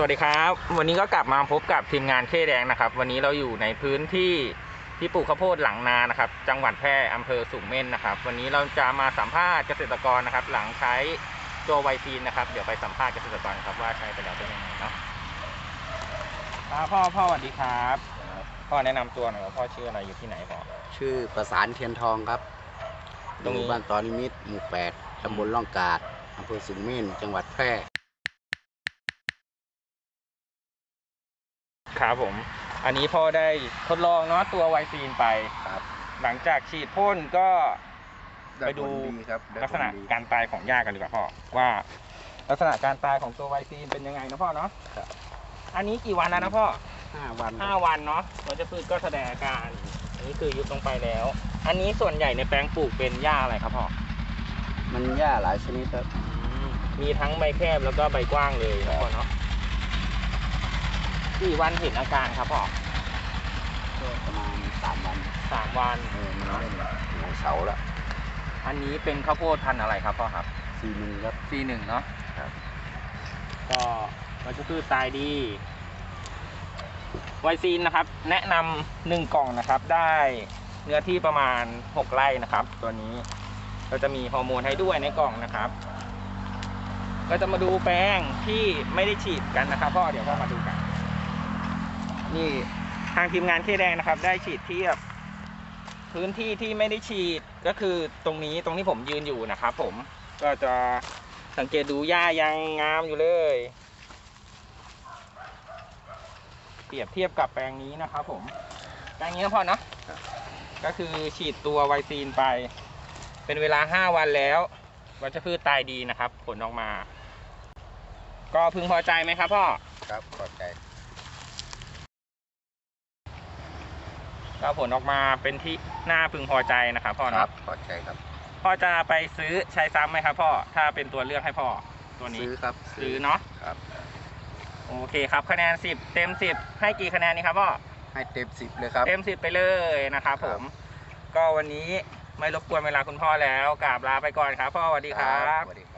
สวัสดีครับ วันนี้ก็กลับมาพบกับทีมงานเคแดงนะครับ วันนี้เราอยู่ในพื้นที่ที่ปลูกข้าวโพดหลังนานะครับ จังหวัดแพร่อำเภอสูงเม่นนะครับ วันนี้เราจะมาสัมภาษณ์เกษตรกรนะครับ หลังใช้ตัวไวซีนนะครับ เดี๋ยวไปสัมภาษณ์เกษตรกรครับว่าใช้ไปแล้วเป็นยังไงเนาะครับพ่อพ่อสวัสดีครับ พ่อแนะนำตัวหน่อยว่าพ่อชื่ออะไรอยู่ที่ไหนพ่อ ชื่อประสานเทียนทองครับตรงนี้ อยู่บ้านตอนิมิตรหมู่แปดตำบลล่องกาดอำเภอสูงเม่นจังหวัดแพร่ ครับผม อันนี้พ่อได้ทดลองเนาะตัวไวซีนไป ครับหลังจากฉีดพ่นก็ไปดูครับลักษณะการตายของหญ้ากันดีกว่าพ่อว่าลักษณะการตายของตัวไวซีนเป็นยังไงนะพ่อเนาะครับอันนี้กี่วันแล้วนะพ่อห้าวันห้าวันเนาะวัชพืชก็แสดงอาการอันนี้คือยุบลงไปแล้ว อันนี้ส่วนใหญ่ในแปลงปลูกเป็นหญ้าอะไรครับพ่อมันหญ้าหลายชนิดครับ มีทั้งใบแคบแล้วก็ใบกว้างเลยนะพ่อเนาะ กี่วันเห็นอาการครับพ่อก็ประมาณสามวันสามวัน เออมันเล่นหัวเสาละอันนี้เป็นข้าวโพดพันธุ์อะไรครับพ่อครับสี่หนึ่งครับ C หนึ่งเนาะครับ ก็วัชพืชตายดีไวซีนนะครับ แนะนำหนึ่งกล่องนะครับ ได้เนื้อที่ประมาณ 6 ไร่นะครับ ตัวนี้ก็จะมีฮอร์โมนให้ด้วยในกล่องนะครับ ก็จะมาดูแปลงที่ไม่ได้ฉีดกันนะครับพ่อเดี๋ยวพ่อมาดูกัน นี่ทางทีมงานเคแดงนะครับ ได้ฉีดเทียบ พื้นที่ที่ไม่ได้ฉีดก็คือตรงนี้ตรงที่ผมยืนอยู่นะครับผมก็จะสังเกตดูหญ้ายังงามอยู่เลย เปรียบเทียบกับแปลงนี้นะครับผมแปลงนี้นะพ่อเนาะก็คือฉีดตัวไวซีนไป เป็นเวลาห้าวันแล้ววัชพืชตายดีนะครับ ผลออกมา ก็พึงพอใจไหมครับพ่อ ครับขอใจ ก็ผลออกมาเป็นที่น่าพึงพอใจนะครับพ่อครัเนาะบขอบใจครับ พ่อจะไปซื้อใช้ซ้ำไหมครับพ่อถ้าเป็นตัวเลือกให้พ่อตัวนี้ซื้อครับซื้อเนาะครับ โอเคครับคะแนน 10 เต็ม 10 ให้กี่คะแนนนี่ครับพ่อ ให้เต็มสิบเลยครับ เต็ม10ไปเลยนะครับผม ก็วันนี้ไม่รบกวนเวลาคุณพ่อแล้วกราบลาไปก่อนครับ พ่อสวัสดีครับ สวัสดีครับ